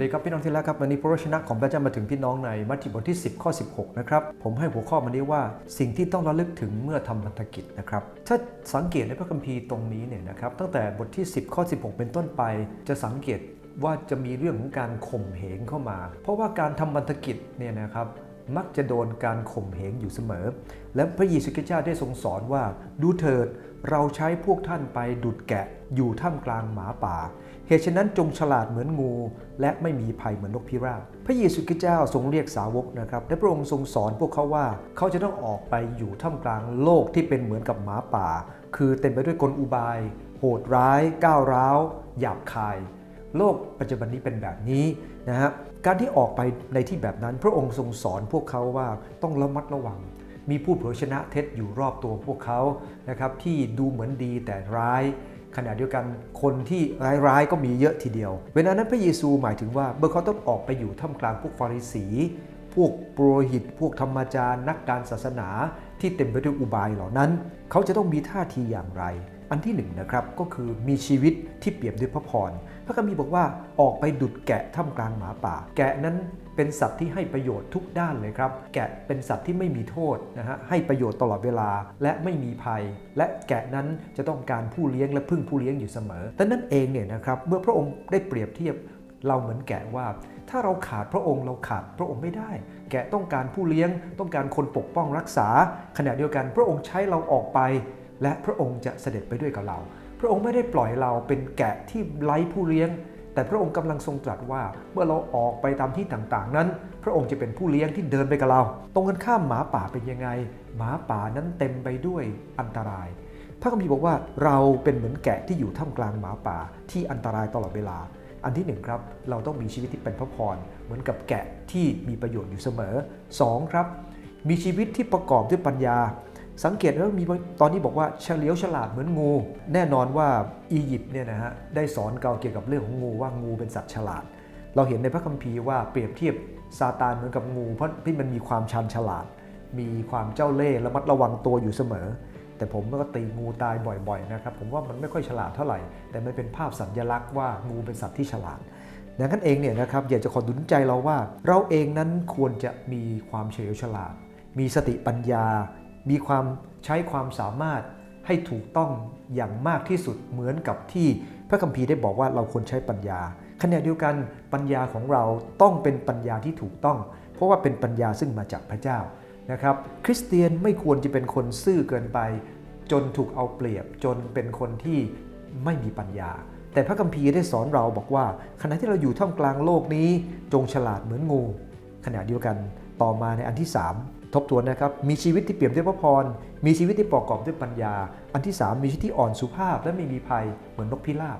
ดีครับพี่น้องที่รักครับวันนี้พระวจนะของพระเจ้ามาถึงพี่น้องในมัทธิวบทที่ 10 ข้อ 16 นะครับผมให้หัวข้อมานี้ว่าสิ่งที่ต้องระลึกถึงเมื่อทำพันธกิจนะครับถ้าสังเกตในพระคัมภีร์ตรงนี้เนี่ยนะครับตั้งแต่บทที่ 10 ข้อ 16 เป็นต้นไป จะสังเกตว่าจะมีเรื่องของการข่มเหงเข้ามา เพราะว่าการทำพันธกิจเนี่ยนะครับมักจะโดนการข่มเหงอยู่เสมอ และพระเยซูคริสต์เจ้าได้ทรงสอนว่าดูเถิดเราใช้พวกท่านไปดุดแกะอยู่ท่ามกลางหมาป่า เหตุฉะนั้นจงฉลาดเหมือนงู และไม่มีภัยเหมือนนกพิราบ พระเยซูคริสต์เจ้าทรงเรียกสาวกนะครับและพระองค์ทรงสอนพวกเขาว่า เขาจะต้องออกไปอยู่ท่ามกลางโลกที่เป็นเหมือนกับหมาป่า คือเต็มไปด้วยกลอุบาย โหดร้าย ก้าวร้าว หยาบคาย โลกปัจจุบันนี้เป็นแบบนี้นะฮะการที่ออกไปในที่แบบนั้น พระองค์ทรงสอนพวกเขาว่าต้องระมัดระวังมีผู้เผยชนะเท็จอยู่รอบตัวพวกเขานะครับที่ดูเหมือนดีแต่ร้าย ขณะเดียวกันคนที่ร้ายๆก็มีเยอะทีเดียว เวลานั้นพระเยซูหมายถึงว่าเมื่อเขาต้องออกไปอยู่ท่ามกลางพวกฟาริสี พวกโปรหิต พวกธรรมจารย์ นักการศาสนาที่เต็มไปด้วยอุบายเหล่านั้น เขาจะต้องมีท่าทีอย่างไร อันที่หนึ่งนะครับก็คือมีชีวิตที่เปี่ยมด้วยพระพร พระคัมภีร์บอกว่าออกไปดุดแกะท่ามกลางหมาป่า แกะนั้นเป็นสัตว์ที่ให้ประโยชน์ทุกด้านเลยครับ แกะเป็นสัตว์ที่ไม่มีโทษนะฮะให้ประโยชน์ตลอดเวลาและไม่มีภัย และแกะนั้นจะต้องการผู้เลี้ยงและพึ่งผู้เลี้ยงอยู่เสมอแต่นั้นเองเนี่ยนะครับเมื่อพระองค์ได้เปรียบเทียบเราเหมือนแกะว่า ถ้าเราขาดพระองค์เราขาดพระองค์ไม่ได้ แกะต้องการผู้เลี้ยง ต้องการคนปกป้องรักษา ขณะเดียวกันพระองค์ใช้เราออกไป และพระองค์จะเสด็จไปด้วยกับเรา พระองค์ไม่ได้ปล่อยเราเป็นแกะที่ไร้ผู้เลี้ยง แต่พระองค์กำลังทรงตรัสว่า เมื่อเราออกไปตามที่ต่างๆ นั้น พระองค์จะเป็นผู้เลี้ยงที่เดินไปกับเรา ตรงกันข้ามหมาป่าเป็นยังไง หมาป่านั้นเต็มไปด้วยอันตราย พระคัมภีร์บอกว่าเราเป็นเหมือนแกะที่อยู่ท่ามกลางหมาป่าที่อันตรายตลอดเวลาอันที่หนึ่งครับ เราต้องมีชีวิตที่เป็นพระพรเหมือนกับแกะที่มีประโยชน์อยู่เสมอ 2. ครับ มีชีวิตที่ประกอบด้วยปัญญา สังเกตว่ามีตอนนี้บอกว่าเฉลียวฉลาดเหมือนงู แน่นอนว่าอียิปต์เนี่ยนะฮะได้สอนเกาเกี่ยวกับเรื่องของงูว่างูเป็นสัตว์ฉลาด เราเห็นในพระคัมภีร์ว่าเปรียบเทียบซาตานเหมือนกับงู เพราะที่มันมีความชันฉลาด มีความเจ้าเล่ห์ระมัดระวังตัวอยู่เสมอ แต่ผมก็ตีงูตายบ่อยๆนะครับผมว่ามันไม่ค่อยฉลาดเท่าไหร่ แต่มันเป็นภาพสัญลักษณ์ว่างูเป็นสัตว์ที่ฉลาดดังนั้นเองเนี่ยนะครับอยากจะขอดุลใจเราว่า เราเองนั้นควรจะมีความเฉลียวฉลาด มีสติปัญญา มีความใช้ความสามารถให้ถูกต้องอย่างมากที่สุดเหมือนกับที่พระคัมภีร์ได้บอกว่าเราควรใช้ปัญญาขณะเดียวกันปัญญาของเราต้องเป็นปัญญาที่ถูกต้อง เพราะว่าเป็นปัญญาซึ่งมาจากพระเจ้านะครับ คริสเตียนไม่ควรจะเป็นคนซื่อเกินไป จนถูกเอาเปรียบจนเป็นคนที่ไม่มีปัญญา แต่พระคัมภีร์ได้สอนเราบอกว่า ขณะที่เราอยู่ท่ามกลางโลกนี้จงฉลาดเหมือนงู ขณะเดียวกันต่อมาในอันที่ 3 ทบทวนนะครับ มีชีวิตที่เปี่ยมด้วยพระพร มีชีวิตที่ประกอบด้วยปัญญา อันที่ 3 มีชีวิตที่อ่อนสุภาพและไม่มีภัยเหมือนนกพิราบ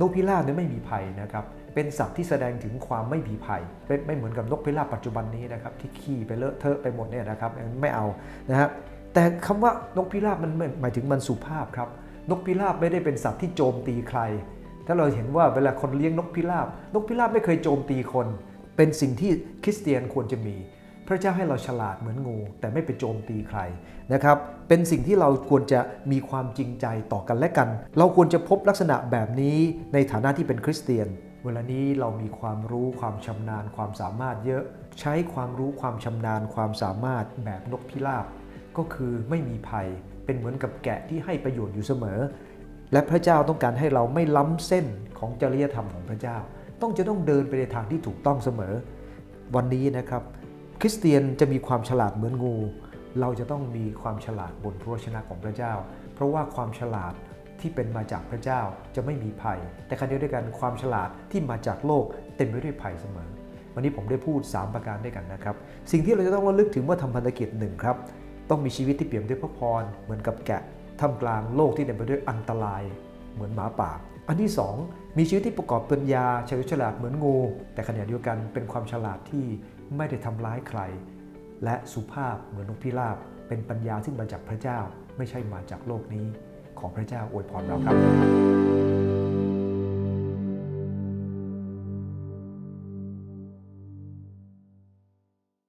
นกพิราบเนี่ยไม่มีภัยนะครับ เป็นสัตว์ที่แสดงถึงความไม่มีภัย ไม่เหมือนกับนกพิราบปัจจุบันนี้นะครับที่ขี้ไปเลอะเทอะไปหมดเนี่ยนะครับไม่เอานะฮะ แต่คำว่านกพิราบมันหมายถึงมันสุภาพครับ นกพิราบไม่ได้เป็นสัตว์ที่โจมตีใคร ถ้าเราเห็นว่าเวลาคนเลี้ยงนกพิราบ นกพิราบไม่เคยโจมตีคน เป็นสิ่งที่คริสเตียนควรจะมี พระเจ้าให้เราฉลาดเหมือนงู แต่ไม่ไปโจมตีใครนะครับ เป็นสิ่งที่เราควรจะมีความจริงใจต่อกันและกัน เราควรจะพบลักษณะแบบนี้ในฐานะที่เป็นคริสเตียน เวลานี้เรามีความรู้ความชำนาญความสามารถเยอะ ใช้ความรู้ความชำนาญความสามารถแบบนกพิราบ ก็คือไม่มีภัย เป็นเหมือนกับแกะที่ให้ประโยชน์อยู่เสมอ และพระเจ้าต้องการให้เราไม่ล้ำเส้นของจริยธรรมของพระเจ้า ต้องจะต้องเดินไปในทางที่ถูกต้องเสมอ วันนี้นะครับ คริสเตียนจะมีความฉลาดเหมือนงู เราจะต้องมีความฉลาดบนพระวจนะของพระเจ้า เพราะว่าความฉลาดที่เป็นมาจากพระเจ้าจะไม่มีภัย แต่ขณะเดียวกันความฉลาดที่มาจากโลกเต็มไปด้วยภัยเสมอ วันนี้ผมได้พูด 3 ประการด้วยกันนะครับ สิ่งที่เราจะต้องระลึกถึงเมื่อทำพันธกิจหนึ่งครับ ต้องมีชีวิตที่เปี่ยมด้วยพระพร เหมือนกับแกะท่ามกลางโลกที่เต็มไปด้วยอันตราย เหมือนหมาป่า อันที่ 2 มีชีวิตที่ประกอบปัญญาเฉลียฉลาดเหมือนงู แต่ขณะเดียวกันเป็นความฉลาดที่ ไม่ได้ทำร้ายใคร และสุภาพเหมือนนกพิราบ เป็นปัญญาที่มาจากพระเจ้า ไม่ใช่มาจากโลกนี้ ของพระเจ้าอวยพรเราครับ